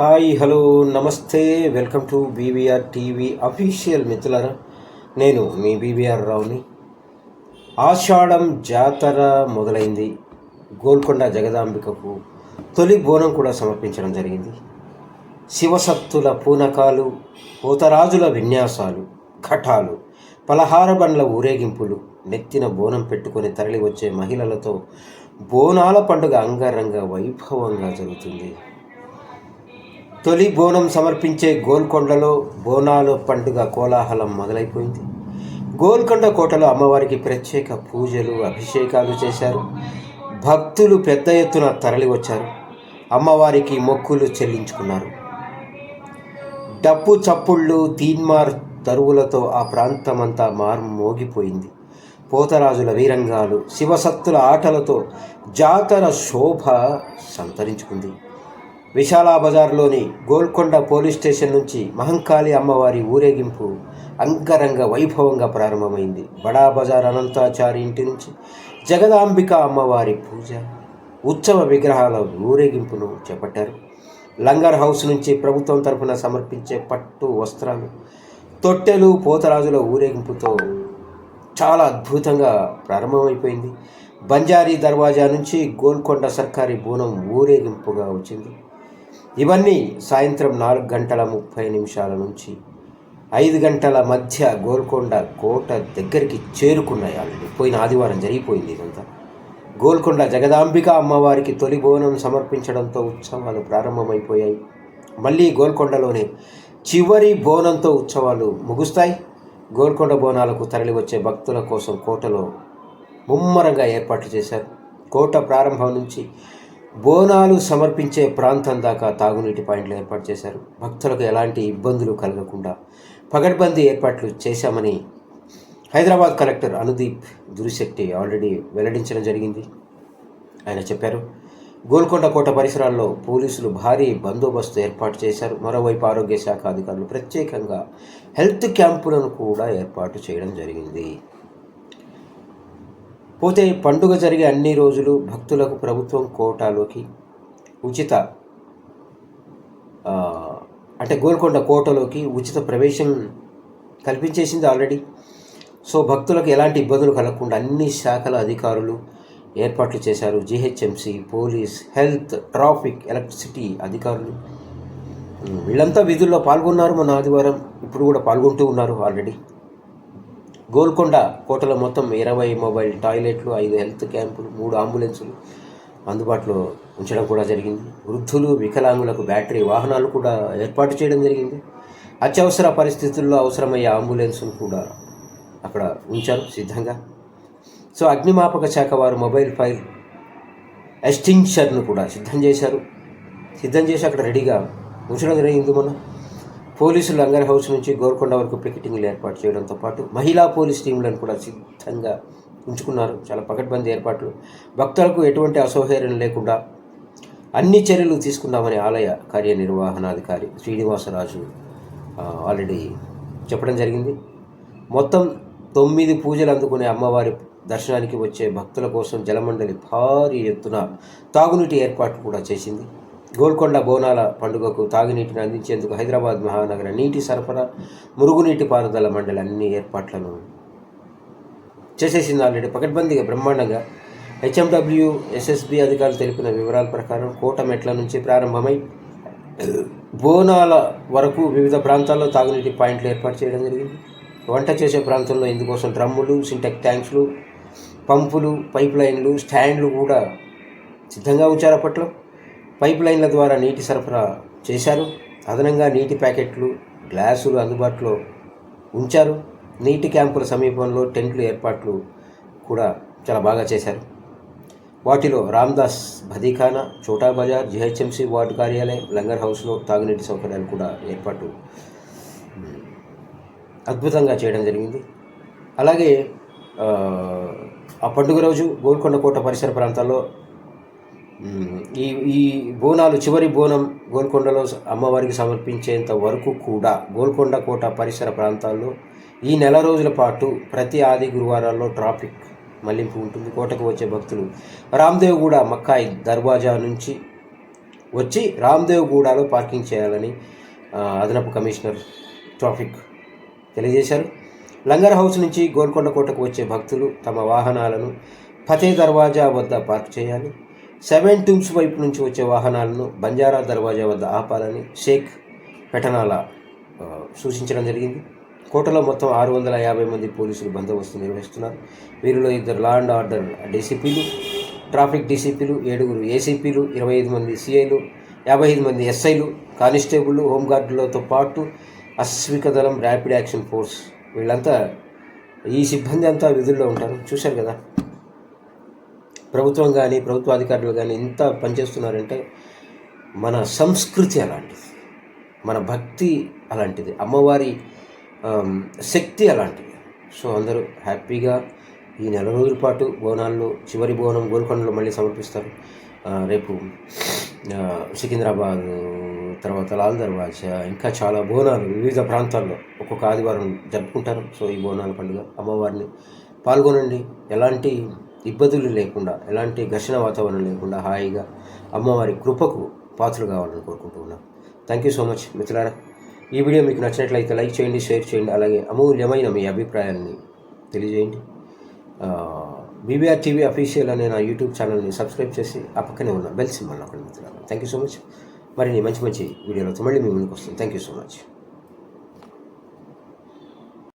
Hi hello నమస్తే. Welcome to BVR TV official మిత్రులరా. నేను మీ బీవీఆర్ రావుని. ఆషాఢం జాతర మొదలైంది. గోల్కొండ జగదాంబికకు తొలి బోనం కూడా సమర్పించడం జరిగింది. శివసత్తుల పూనకాలు పోతరాజుల విన్యాసాలు ఘటాలు పలహార బండ్ల ఊరేగింపులు నెత్తిన బోనం పెట్టుకొని తరలి వచ్చే మహిళలతో బోనాల పండుగ అంగరంగ వైభవంగా జరుగుతుంది. తొలి బోనం సమర్పించే గోల్కొండలో బోనాల పండుగ కోలాహలం మొదలైపోయింది. గోల్కొండ కోటలో అమ్మవారికి ప్రత్యేక పూజలు అభిషేకాలు చేశారు. భక్తులు పెద్ద ఎత్తున తరలి వచ్చారు అమ్మవారికి మొక్కులు చెల్లించుకున్నారు. డప్పు చప్పుళ్ళు తీన్మార్ తరువులతో ఆ ప్రాంతమంతా మార్ మోగిపోయింది. పోతరాజుల వీరంగాలు శివసత్తుల ఆటలతో జాతర శోభ సంతరించుకుంది. విశాలా బజార్లోని గోల్కొండ పోలీస్ స్టేషన్ నుంచి మహంకాళి అమ్మవారి ఊరేగింపు అంగరంగ వైభవంగా ప్రారంభమైంది. బడా బజార్ అనంతాచారి ఇంటి నుంచి జగదాంబిక అమ్మవారి పూజ ఉత్సవ విగ్రహాల ఊరేగింపును చేపట్టారు. లంగర్ హౌస్ నుంచి ప్రభుత్వం తరఫున సమర్పించే పట్టు వస్త్రాలు తొట్టెలు పోతరాజుల ఊరేగింపుతో చాలా అద్భుతంగా ప్రారంభమైపోయింది. బంజారీ దర్వాజా నుంచి గోల్కొండ సర్కారీ బోనం ఊరేగింపుగా వచ్చింది. ఇవన్నీ సాయంత్రం నాలుగు గంటల ముప్పై నిమిషాల నుంచి ఐదు గంటల మధ్య గోల్కొండ కోట దగ్గరికి చేరుకున్నాయి ఆల్రెడీ. పోయిన ఆదివారం జరిగిపోయింది ఇదంతా. గోల్కొండ జగదాంబిక అమ్మవారికి తొలి బోనం సమర్పించడంతో ఉత్సవాలు ప్రారంభమైపోయాయి. మళ్ళీ గోల్కొండలోనే చివరి బోనంతో ఉత్సవాలు ముగుస్తాయి. గోల్కొండ బోనాలకు తరలివచ్చే భక్తుల కోసం కోటలో ముమ్మరంగా ఏర్పాట్లు చేశారు. కోట ప్రారంభం నుంచి బోనాలు సమర్పించే ప్రాంతం దాకా తాగునీటి పాయింట్లు ఏర్పాటు చేశారు. భక్తులకు ఎలాంటి ఇబ్బందులు కలగకుండా పగడ్బందీ ఏర్పాట్లు చేశామని హైదరాబాద్ కలెక్టర్ అనుదీప్ దురిశెట్టి ఆల్రెడీ వెల్లడించడం జరిగింది. ఆయన చెప్పారు గోల్కొండ కోట పరిసరాల్లో పోలీసులు భారీ బందోబస్తు ఏర్పాటు చేశారు. మరోవైపు ఆరోగ్య శాఖ అధికారులు ప్రత్యేకంగా హెల్త్ క్యాంపులను కూడా ఏర్పాటు చేయడం జరిగింది. పోతే పండుగ జరిగే అన్ని రోజులు భక్తులకు ప్రభుత్వం కోటాలోకి ఉచిత అంటే గోల్కొండ కోటలోకి ఉచిత ప్రవేశం కల్పించేసింది ఆల్రెడీ. సో భక్తులకు ఎలాంటి ఇబ్బందులు కలగకుండా అన్ని శాఖల అధికారులు ఏర్పాట్లు చేశారు. GHMC police health traffic electricity అధికారులు. వీళ్ళంతా విధుల్లో పాల్గొన్నారు. మన ఆదివారం ఇప్పుడు కూడా పాల్గొంటూ ఉన్నారు ఆల్రెడీ. గోల్కొండ కోటలో మొత్తం ఇరవై మొబైల్ టాయిలెట్లు ఐదు హెల్త్ క్యాంపులు మూడు అంబులెన్సులు అందుబాటులో ఉంచడం కూడా జరిగింది. వృద్ధులు వికలాంగులకు బ్యాటరీ వాహనాలు కూడా ఏర్పాటు చేయడం జరిగింది. అత్యవసర పరిస్థితుల్లో అవసరమయ్యే అంబులెన్స్ను కూడా అక్కడ ఉంచారు సిద్ధంగా. సో అగ్నిమాపక శాఖ వారు మొబైల్ ఫైర్ ఎస్టింగ్షర్ను కూడా సిద్ధం చేశారు. సిద్ధం చేసి అక్కడ రెడీగా ఉంచడం జరిగింది మొన్న. పోలీసులు లంగర్ హౌస్ నుంచి గోల్కొండ వరకు పికెటింగ్లు ఏర్పాటు చేయడంతో పాటు మహిళా పోలీస్ టీంలను కూడా సిద్ధంగా ఉంచుకున్నారు. చాలా పకడ్బందీ ఏర్పాట్లు. భక్తులకు ఎటువంటి అసౌకర్యం లేకుండా అన్ని చర్యలు తీసుకున్నామని ఆలయ కార్యనిర్వహణాధికారి శ్రీనివాసరాజు ఆల్రెడీ చెప్పడం జరిగింది. మొత్తం తొమ్మిది పూజలు అందుకునే అమ్మవారి దర్శనానికి వచ్చే భక్తుల కోసం జలమండలి భారీ ఎత్తున తాగునీటి ఏర్పాట్లు కూడా చేసింది. గోల్కొండ బోనాల పండుగకు తాగునీటిని అందించేందుకు హైదరాబాద్ మహానగర నీటి సరఫరా మురుగునీటి పారుదల మండలి అన్ని ఏర్పాట్లను చేసేసింది ఆల్రెడీ పకడ్బందీగా బ్రహ్మాండంగా. హెచ్ఎండబ్ల్యూ ఎస్ఎస్బి అధికారులు తెలిపిన వివరాల ప్రకారం కోట మెట్ల నుంచి ప్రారంభమై బోనాల వరకు వివిధ ప్రాంతాల్లో తాగునీటి పాయింట్లు ఏర్పాటు చేయడం జరిగింది. వంట చేసే ప్రాంతంలో ఇందుకోసం డ్రమ్ములు సింటెక్ ట్యాంక్స్లు పంపులు పైప్ లైన్లు స్టాండ్లు కూడా సిద్ధంగా ఉంచారు అప్పట్లో. పైప్ లైన్ల ద్వారా నీటి సరఫరా చేశారు. అదనంగా నీటి ప్యాకెట్లు గ్లాసులు అందుబాటులో ఉంచారు. నీటి క్యాంపుల సమీపంలో టెంట్లు ఏర్పాట్లు కూడా చాలా బాగా చేశారు. వాటిలో రామ్దాస్ భదీఖానా చోటా బజార్ జిహెచ్ఎంసీ వార్డు కార్యాలయం లంగర్ హౌస్లో తాగునీటి సౌకర్యాలు కూడా ఏర్పాటు అద్భుతంగా చేయడం జరిగింది. అలాగే ఆ, పండుగ రోజు గోల్కొండ కోట పరిసర ప్రాంతాల్లో ఈ ఈ బోనాలు చివరి బోనం గోల్కొండలో అమ్మవారికి సమర్పించేంత వరకు కూడా గోల్కొండ కోట పరిసర ప్రాంతాల్లో ఈ నెల రోజుల పాటు ప్రతి ఆది గురువారాల్లో ట్రాఫిక్ మళ్ళింపు ఉంటుంది. కోటకు వచ్చే భక్తులు రామ్దేవ్ గూడ మక్కాయి దర్వాజా నుంచి వచ్చి రామ్దేవ్ గూడాలో పార్కింగ్ చేయాలని అదనపు కమిషనర్ ట్రాఫిక్ తెలియజేశారు. లంగర్ హౌస్ నుంచి గోల్కొండ కోటకు వచ్చే భక్తులు తమ వాహనాలను ఫతే దర్వాజా వద్ద పార్క్ చేయాలి. సెవెన్ టూమ్స్ వైపు నుంచి వచ్చే వాహనాలను బంజారా దర్వాజా వద్ద ఆపాలని షేక్ పెటనాల సూచించడం జరిగింది. కోటలో మొత్తం ఆరు వందల యాభై మంది పోలీసులు బందోబస్తు నిర్వహిస్తున్నారు. వీరిలో ఇద్దరు లా అండ్ ఆర్డర్ డీసీపీలు ట్రాఫిక్ డీసీపీలు ఏడుగురు ఏసీపీలు ఇరవై ఐదు మంది సిఐలు యాభై ఐదు మంది ఎస్ఐలు కానిస్టేబుల్ హోంగార్డులతో పాటు అశ్విక దళం ర్యాపిడ్ యాక్షన్ ఫోర్స్ వీళ్ళంతా ఈ సిబ్బంది అంతా విధుల్లో ఉంటారు. చూశారు కదా? ప్రభుత్వం కానీ ప్రభుత్వ అధికారులు కానీ ఎంత పనిచేస్తున్నారంటే మన సంస్కృతి అలాంటిది. మన భక్తి అలాంటిది. అమ్మవారి శక్తి అలాంటిది. సో అందరూ హ్యాపీగా ఈ నెల రోజుల పాటు బోనాల్లో చివరి బోనం గోల్కొండలో మళ్ళీ సమర్పిస్తారు. రేపు సికింద్రాబాద్ తర్వాత లాల్ దర్వాజా ఇంకా చాలా బోనాలు వివిధ ప్రాంతాల్లో ఒక్కొక్క ఆదివారం జరుపుకుంటారు. సో ఈ బోనాల పండుగ అమ్మవారిని పాల్గొనండి. ఎలాంటి ఇబ్బందులు లేకుండా ఎలాంటి ఘర్షణ వాతావరణం లేకుండా హాయిగా అమ్మవారి కృపకు పాత్రలు కావాలని కోరుకుంటూ ఉన్నాం. థ్యాంక్ యూ సో మచ్ మిత్రులారా. ఈ వీడియో మీకు నచ్చినట్లయితే లైక్ చేయండి షేర్ చేయండి అలాగే అమూల్యమైన మీ అభిప్రాయాన్ని తెలియజేయండి. బీబీఆర్ టీవీ అఫీషియల్ అనే నా యూట్యూబ్ ఛానల్ని సబ్స్క్రైబ్ చేసి ఆ పక్కనే ఉన్న బెల్ సింబల్ నొక్కండి మిత్రులారా. థ్యాంక్ యూ సో మచ్ మరిన్ని మంచి మంచి వీడియోలతో మళ్ళీ మీ ముందుకు వస్తుంది థ్యాంక్ యూ సో మచ్